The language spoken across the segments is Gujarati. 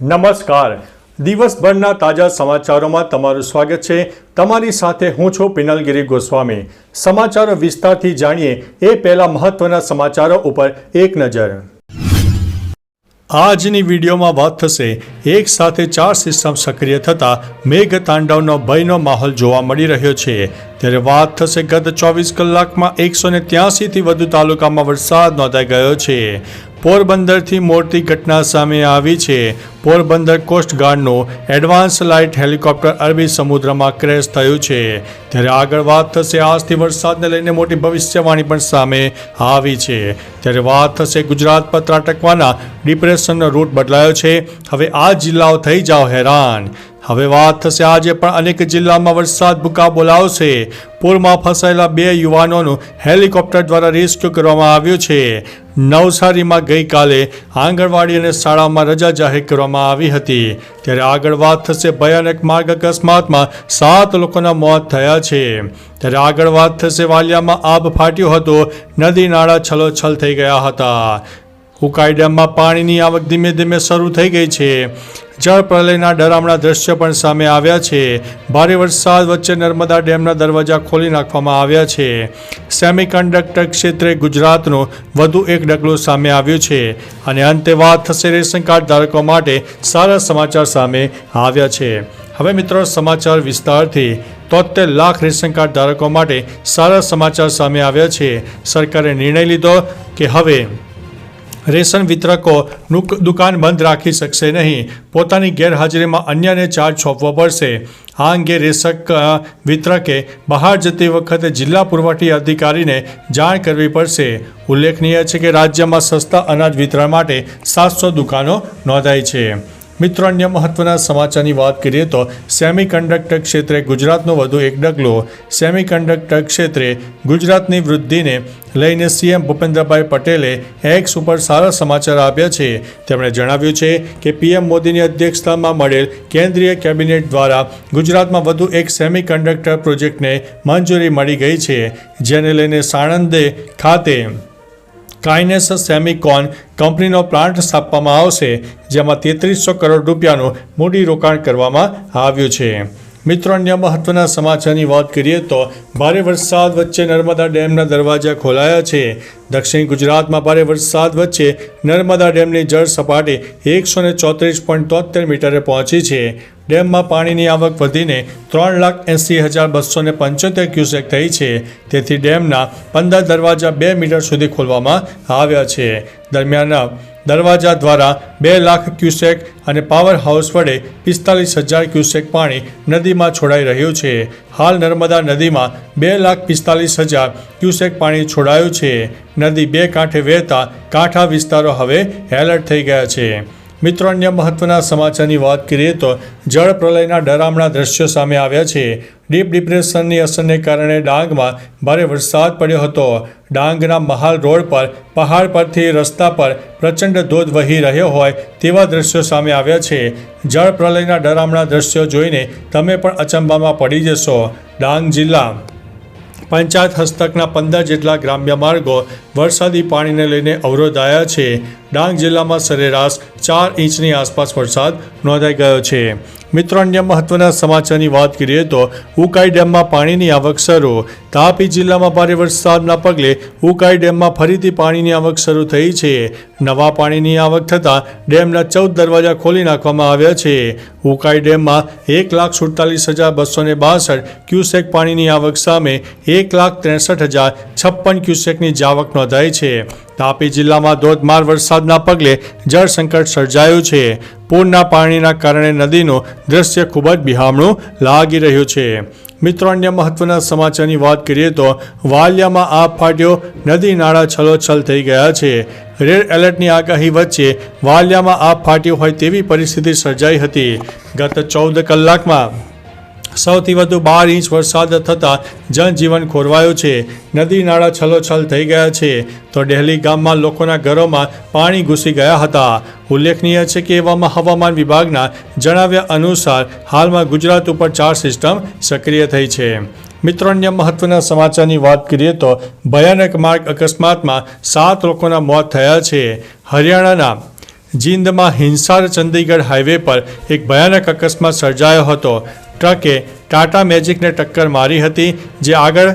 નમસ્કાર. દિવસભરના તાજા સમાચારોમાં તમારું સ્વાગત છે. તમારી સાથે હું છું પિનલગીરી ગોસ્વામી. સમાચારો વિસ્તારથી જાણીએ એ પહેલા મહત્વના સમાચારો ઉપર એક નજર. આજની વિડીયોમાં વાત થશે એક સાથે ચાર સિસ્ટમ સક્રિય થતાં મેઘ તાંડવનો ભયનો માહોલ જોવા મળી રહ્યો છે. ત્યારે વાત થશે ગત ચોવીસ કલાકમાં એકસો ને ત્યાસીથી વધુ તાલુકામાં વરસાદ નોંધાઈ ગયો છે. પોરબંદરથી મોટી ઘટના સામે આવી છે. પોરબંદર કોસ્ટગાર્ડનું એડવાન્સ લાઇટ હેલિકોપ્ટર અરબી સમુદ્રમાં ક્રેશ થયું છે. ત્યારે આગળ વાત થશે આજથી વરસાદને લઈને મોટી ભવિષ્યવાણી પણ સામે આવી છે. ત્યારે વાત થશે ગુજરાત પર ત્રાટકવાના ડિપ્રેશનનો રૂટ બદલાયો છે. હવે આ જિલ્લાઓ થઈ જાઓ હેરાન. હવે વાત થશે આજે પણ અનેક જિલ્લામાં વરસાદ ભૂકા બોલાવશે. પૂરમાં ફસાયેલા બે યુવાનોનું હેલિકોપ્ટર દ્વારા રેસ્ક્યુ કરવામાં આવ્યું છે. નવસારીમાં ગઈકાલે આંગણવાડી અને શાળામાં રજા જાહેર કરવામાં આવી હતી. ત્યારે આગળ વાત થશે ભયાનક માર્ગ અકસ્માતમાં સાત લોકોના મોત થયા છે. ત્યારે આગળ વાત થશે વાલિયામાં આબ ફાટ્યો હતો. નદી નાળા છલોછલ થઈ ગયા હતા. ઉકાઈ ડેમમાં પાણીની આવક ધીમે ધીમે શરૂ થઈ ગઈ છે. જળ પ્રલયના ડરામણા દ્રશ્ય પણ સામે આવ્યા છે. ભારે વરસાદ વચ્ચે નર્મદા ડેમના દરવાજા ખોલી નાખવામાં આવ્યા છે. સેમિકન્ડક્ટર ક્ષેત્રે ગુજરાતનું વધુ એક ડગલું સામે આવ્યું છે. અને અંતે વાત થશે રેશન કાર્ડ ધારકો માટે. સારા સમાચાર સામે આવ્યા છે. હવે મિત્રો સમાચાર વિસ્તારથી તોતેર લાખ રેશન કાર્ડ ધારકો માટે સારા સમાચાર સામે આવ્યા છે. સરકારે નિર્ણય લીધો કે હવે રેશન વિતરકો દુકાન બંધ રાખી શકશે નહીં. પોતાની ગેરહાજરીમાં અન્યને ચાર્જ સોંપવો પડશે. આ અંગે રેશક વિતરકે બહાર જતી વખતે જિલ્લા પુરવઠી અધિકારીને જાણ કરવી પડશે. ઉલ્લેખનીય છે કે રાજ્યમાં સસ્તા અનાજ વિતરણ માટે સાતસો દુકાનો નોંધાઈ છે. મિત્રો, અન્ય મહત્વના સમાચારની વાત કરીએ તો સેમિકન્ડક્ટર ક્ષેત્રે ગુજરાતનો વધુ એક ડગલો. સેમિકન્ડક્ટર ક્ષેત્રે ગુજરાતની વૃદ્ધિને લઈને સીએમ ભૂપેન્દ્રભાઈ પટેલે એક્સ ઉપર સારા સમાચાર આપ્યા છે. તેમણે જણાવ્યું છે કે પીએમ મોદીની અધ્યક્ષતામાં મળેલ કેન્દ્રીય કેબિનેટ દ્વારા ગુજરાતમાં વધુ એક સેમિકન્ડક્ટર પ્રોજેક્ટને મંજૂરી મળી ગઈ છે, જેને લઈને સાણંદે ખાતે કાઇનેસ સેમિકોન કંપનીનો પ્લાન્ટ સ્થાપવામાં આવશે જેમાં તેત્રીસો કરોડ રૂપિયાનું મૂડીરોકાણ કરવામાં આવ્યું છે. મિત્રો, અન્ય મહત્વના સમાચારની વાત કરીએ તો ભારે વરસાદ વચ્ચે નર્મદા ડેમના દરવાજા ખોલાયા છે. દક્ષિણ ગુજરાતમાં ભારે વરસાદ વચ્ચે નર્મદા ડેમની જળ સપાટી એકસો ને ચોત્રીસ પોઈન્ટ તોતેર મીટરે પહોંચી છે. ડેમમાં પાણીની આવક વધીને ત્રણ લાખ એંસી હજાર બસો ને પંચોતેર ક્યુસેક થઈ છે. તેથી ડેમના પંદર દરવાજા બે મીટર સુધી ખોલવામાં આવ્યા છે. દરમિયાન દરવાજા દ્વારા બે લાખ ક્યુસેક અને પાવર હાઉસ વડે પિસ્તાલીસ હજાર ક્યુસેક પાણી નદીમાં છોડાઈ રહ્યું છે. હાલ નર્મદા નદીમાં બે લાખ પિસ્તાલીસ હજાર ક્યુસેક પાણી છોડાયું છે. નદી બે કાંઠે વહેતા કાંઠા વિસ્તારો હવે એલર્ટ થઈ ગયા છે. મિત્રો, અન્ય મહત્વના સમાચારની વાત કરીએ તો જળ પ્રલયના ડરામણા દ્રશ્યો સામે આવ્યા છે. ડીપ ડિપ્રેશનની અસરને કારણે ડાંગમાં ભારે વરસાદ પડ્યો હતો. ડાંગના મહાલ રોડ પર, પહાડ પરથી રસ્તા પર પ્રચંડ ધોધ વહી રહ્યો હોય તેવા દ્રશ્યો સામે આવ્યા છે. જળ પ્રલયના ડરામણા દ્રશ્યો જોઈને તમે પણ અચંબામાં પડી જશો. ડાંગ જિલ્લા પંચાયત હસ્તકના પંદર જેટલા ગ્રામ્ય માર્ગો વરસાદી પાણીને લઈને અવરોધાયા છે. ડાંગ જિલ્લામાં સરેરાશ ચાર ઇંચની આસપાસ વરસાદ નોંધાઈ ગયો છે. મિત્રો, અન્ય મહત્વના સમાચારની વાત કરીએ તો ઉકાઈ ડેમમાં પાણીની આવક શરૂ. તાપી જિલ્લામાં ભારે વરસાદના પગલે ઉકાઈ ડેમમાં ફરીથી પાણીની આવક શરૂ થઈ છે. નવા પાણીની આવક થતાં ડેમના ચૌદ દરવાજા ખોલી નાખવામાં આવ્યા છે. ઉકાઈ ડેમમાં એક લાખ સુડતાલીસ હજાર બસો ને બાસઠ ક્યુસેક પાણીની આવક સામે એક લાખ ત્રેસઠ હજાર છપ્પન ક્યુસેકની જાવક નોંધાઈ છે. તાપી જિલ્લામાં ધોધમાર વરસાદના પગલે જળ સંકટ સર્જાયું છે. પૂરના પાણીના કારણે નદીનું દ્રશ્ય ખૂબ જ બિહામણું લાગી રહ્યું છે. મિત્રો, અન્ય મહત્વના સમાચારની વાત કરીએ તો વાલિયામાં આ ફાટ્યો, નદી નાળા છલોછલ થઈ ગયા છે. રેડ એલર્ટની આગાહી વચ્ચે વાલિયામાં આ ફાટ્યો હોય તેવી પરિસ્થિતિ સર્જાઈ હતી. ગત ચૌદ કલાકમાં સૌથી વધુ બાર ઇંચ વરસાદ થતાં જનજીવન ખોરવાયું છે. નદી નાળા છલોછલ થઈ ગયા છે. તો ડેહલી ગામમાં લોકોના ઘરોમાં પાણી ઘૂસી ગયા હતા. ઉલ્લેખનીય છે કે એવામાં હવામાન વિભાગના જણાવ્યા અનુસાર હાલમાં ગુજરાત ઉપર ચાર સિસ્ટમ સક્રિય થઈ છે. મિત્રો, અન્ય મહત્વના સમાચારની વાત કરીએ તો ભયાનક માર્ગ અકસ્માતમાં સાત લોકોના મોત થયા છે. હરિયાણાના જીંદમાં હિંસાર ચંદીગઢ હાઈવે પર એક ભયાનક અકસ્માત સર્જાયો હતો. ટ્રકે ટાટા મેજિકને ટક્કર મારી હતી, જે આગળ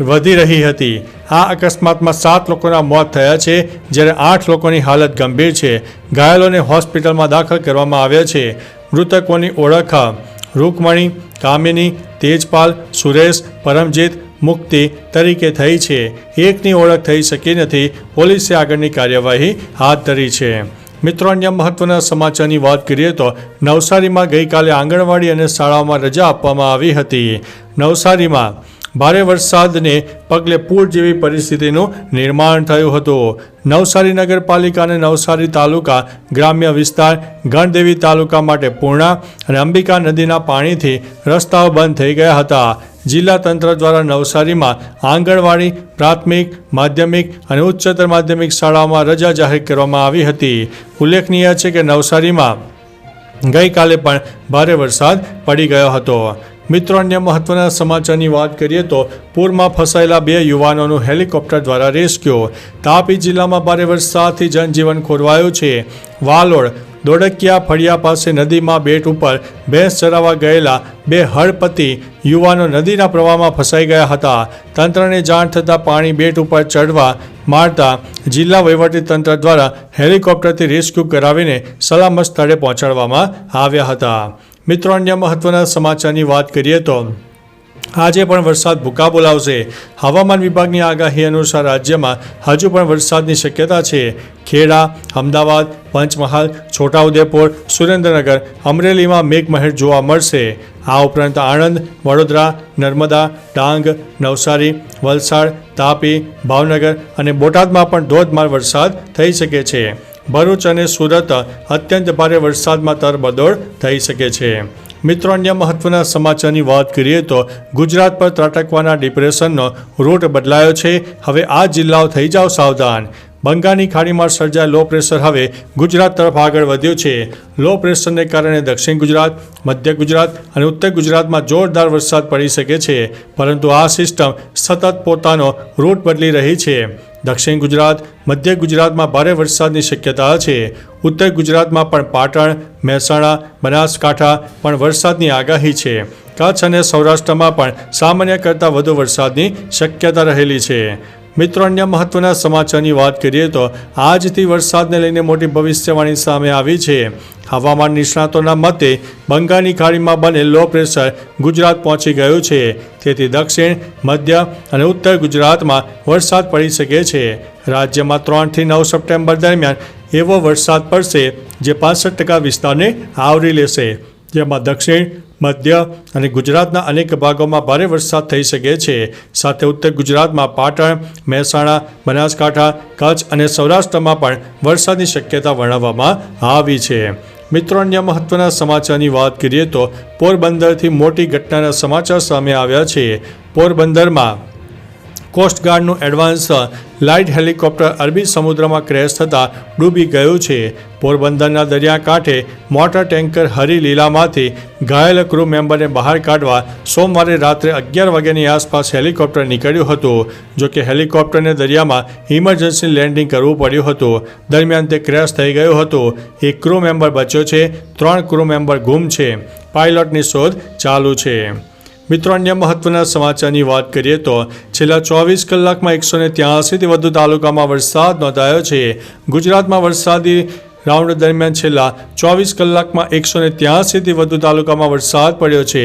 વધી રહી હતી. આ અકસ્માતમાં સાત લોકોના મોત થયા છે, જ્યારે આઠ લોકોની હાલત ગંભીર છે. ઘાયલોને હોસ્પિટલમાં દાખલ કરવામાં આવ્યા છે. મૃતકોની ઓળખ રૂકમણી, કામિની, તેજપાલ, સુરેશ, પરમજીત, મુક્તિ તરીકે થઈ છે. એકની ઓળખ થઈ શકી નથી. પોલીસે આગળની કાર્યવાહી હાથ ધરી છે. મિત્રો, અન્ય મહત્વના સમાચારની વાત કરીએ તો નવસારીમાં ગઈકાલે આંગણવાડી અને શાળાઓમાં રજા આપવામાં આવી હતી. નવસારીમાં ભારે વરસાદને પગલે પૂર જેવી પરિસ્થિતિનું નિર્માણ થયું હતું. નવસારી નગરપાલિકા અને નવસારી તાલુકા ગ્રામ્ય વિસ્તાર ગણદેવી તાલુકા માટે પૂર્ણા અને અંબિકા નદીના પાણીથી રસ્તાઓ બંધ થઈ ગયા હતા. જિલ્લા તંત્ર દ્વારા નવસારીમાં આંગણવાડી, પ્રાથમિક, માધ્યમિક અને ઉચ્ચતર માધ્યમિક શાળાઓમાં રજા જાહેર કરવામાં આવી હતી. ઉલ્લેખનીય છે કે નવસારીમાં ગઈકાલે પણ ભારે વરસાદ પડી ગયો હતો. મિત્રો, અન્ય મહત્વના સમાચારની વાત કરીએ તો પૂરમાં ફસાયેલા બે યુવાનોનું હેલિકોપ્ટર દ્વારા રેસ્ક્યુ. તાપી જિલ્લામાં ભારે વરસાદથી જનજીવન ખોરવાયું છે. વાલોડ દોડકિયા ફળિયા પાસે નદીમાં બેટ ઉપર ભેંસ ચરાવવા ગયેલા બે હળપતિ યુવાનો નદીના પ્રવાહમાં ફસાઈ ગયા હતા. તંત્રને જાણ થતાં પાણી બેટ ઉપર ચડવા મારતા જિલ્લા વહીવટીતંત્ર દ્વારા હેલિકોપ્ટરથી રેસ્ક્યુ કરાવીને સલામત સ્થળે પહોંચાડવામાં આવ્યા હતા. મિત્રો, અન્ય મહત્વના સમાચારની વાત કરીએ તો આજે પણ વરસાદ ભૂકા બોલાવશે હવામાન વિભાગની આગાહી અનુસાર રાજ્યમાં હજુ પણ વરસાદની શક્યતા છે. ખેડા, અમદાવાદ, પંચમહાલ, છોટાઉદેપુર, સુરેન્દ્રનગર, અમરેલીમાં મેઘમહેર જોવા મળશે. આ ઉપરાંત આણંદ, વડોદરા, નર્મદા, ડાંગ, નવસારી, વલસાડ, તાપી, ભાવનગર અને બોટાદમાં પણ ધોધમાર વરસાદ થઈ શકે છે. ભરૂચ અને સુરત અત્યંત ભારે વરસાદમાં તરબદોળ થઈ શકે છે. મિત્રો, અન્ય મહત્વના સમાચારની વાત કરીએ તો ગુજરાત પર ત્રાટકવાના ડિપ્રેશનનો રૂટ બદલાયો છે. હવે આ જિલ્લાઓ થઈ જાઓ સાવધાન. બંગાળની ખાડીમાં સર્જાયેલ લો પ્રેશર હવે ગુજરાત તરફ આગળ વધ્યું છે. લો પ્રેશરને કારણે દક્ષિણ ગુજરાત, મધ્ય ગુજરાત અને ઉત્તર ગુજરાતમાં જોરદાર વરસાદ પડી શકે છે. પરંતુ આ સિસ્ટમ સતત પોતાનો રૂટ બદલી રહી છે. દક્ષિણ ગુજરાત, મધ્ય ગુજરાતમાં ભારે વરસાદની શક્યતા છે. ઉત્તર ગુજરાતમાં પણ પાટણ, મહેસાણા, બનાસકાંઠા પણ વરસાદની આગાહી છે. કચ્છ અને સૌરાષ્ટ્રમાં પણ સામાન્ય કરતાં વધુ વરસાદની શક્યતા રહેલી છે. મિત્રો, અન્ય મહત્વના સમાચારની વાત કરીએ તો આજથી વરસાદને લઈને મોટી ભવિષ્યવાણી સામે આવી છે. હવામાન નિષ્ણાતોના મતે બંગાળની ખાડીમાં બનેલ લો પ્રેશર ગુજરાત પહોંચી ગયું છે. તેથી દક્ષિણ, મધ્ય અને ઉત્તર ગુજરાતમાં વરસાદ પડી શકે છે. રાજ્યમાં ત્રણથી નવ સપ્ટેમ્બર દરમિયાન એવો વરસાદ પડશે જે પાસઠ ટકા વિસ્તારને આવરી લેશે. જેમાં દક્ષિણ મધ્ય અને ગુજરાતના અનેક ભાગોમાં ભારે વરસાદ થઈ શકે છે. સાથે ઉત્તર ગુજરાતમાં પાટણ, મહેસાણા, બનાસકાંઠા, કચ્છ અને સૌરાષ્ટ્રમાં પણ વરસાદની શક્યતા વર્ણવવામાં આવી છે. મિત્રો, અન્ય મહત્વના સમાચારની વાત કરીએ તો પોરબંદરથી મોટી ઘટનાના સમાચાર સામે આવ્યા છે. પોરબંદરમાં કોસ્ટગાર્ડનું એડવાન્સ લાઇટ હેલિકોપ્ટર અરબી સમુદ્રમાં ક્રેશ થતાં ડૂબી ગયું છે. પોરબંદરના દરિયાકાંઠે મોટર ટેન્કર હરી લીલામાંથી ઘાયલ ક્રૂ મેમ્બરને બહાર કાઢવા સોમવારે રાત્રે અગિયાર વાગ્યાની આસપાસ હેલિકોપ્ટર નીકળ્યું હતું, જો કે હેલિકોપ્ટરને દરિયામાં ઇમરજન્સી લેન્ડિંગ કરવું પડ્યું હતું. દરમિયાન તે ક્રેશ થઈ ગયું હતું. એક ક્રૂ મેમ્બર બચ્યો છે, ત્રણ ક્રૂ મેમ્બર ગુમ છે. પાયલોટની શોધ ચાલુ છે. મિત્રો, અન્ય મહત્વના સમાચારની વાત કરીએ તો છેલ્લા ચોવીસ કલાકમાં એકસો ને ત્યાસીથી વધુ તાલુકામાં વરસાદ નોંધાયો છે. ગુજરાતમાં વરસાદી રાઉન્ડ દરમિયાન છેલ્લા ચોવીસ કલાકમાં એકસો ને ત્યાસીથી વધુ તાલુકામાં વરસાદ પડ્યો છે.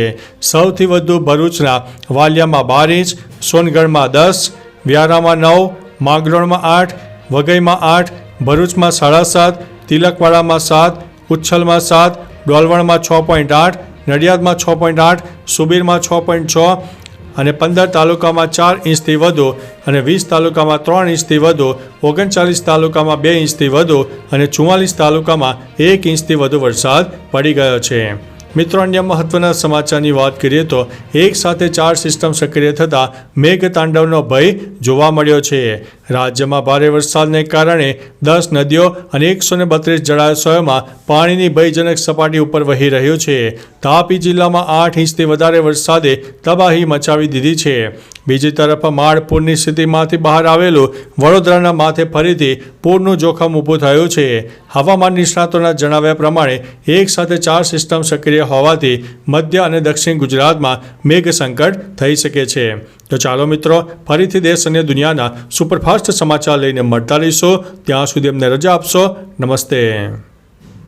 સૌથી વધુ ભરૂચના વાલિયામાં બાર ઇંચ સોનગઢમાં દસ, વ્યારામાં નવ, માંગરોળમાં આઠ, વઘઈમાં આઠ, ભરૂચમાં સાડા સાત, તિલકવાડામાં સાત, ઉચ્છલમાં સાત, ડોલવણમાં છ પોઈન્ટ આઠ નડિયાદમાં છ પોઈન્ટ આઠ, સુબીરમાં છ પોઈન્ટ છ અને પંદર તાલુકામાં ચાર ઇંચથી વધુ અને વીસ તાલુકામાં ત્રણ ઇંચથી વધુ, ઓગણચાલીસ તાલુકામાં બે ઇંચથી વધુ અને ચુમ્માલીસ તાલુકામાં એક ઇંચથી વધુ વરસાદ પડી ગયો છે. મિત્રો, અન્ય મહત્વના સમાચારની વાત કરીએ તો એક સાથે ચાર સિસ્ટમ સક્રિય થતાં મેઘતાંડવનો ભય જોવા મળ્યો છે. રાજ્યમાં ભારે વરસાદને કારણે દસ નદીઓ અને એકસો ને બત્રીસ જળાશયોમાં પાણીની ભયજનક સપાટી ઉપર વહી રહ્યું છે. તાપી જિલ્લામાં આઠ ઇંચથી વધારે વરસાદે તબાહી મચાવી દીધી છે. બીજી તરફ માળ પૂરની સ્થિતિમાંથી બહાર આવેલું વડોદરાના માથે ફરીથી પૂરનું જોખમ ઊભું થયું છે. હવામાન નિષ્ણાતોના જણાવ્યા પ્રમાણે એક સાથે ચાર સિસ્ટમ સક્રિય હોવાથી મધ્ય અને દક્ષિણ ગુજરાતમાં મેઘ સંકટ થઈ શકે છે. તો ચાલો મિત્રો, ફરીથી દેશ અને દુનિયાના સુપરફાસ્ટ સમાચાર લઈને મળતા રહીશો. ત્યાં સુધી અમને રજા આપશો. નમસ્તે.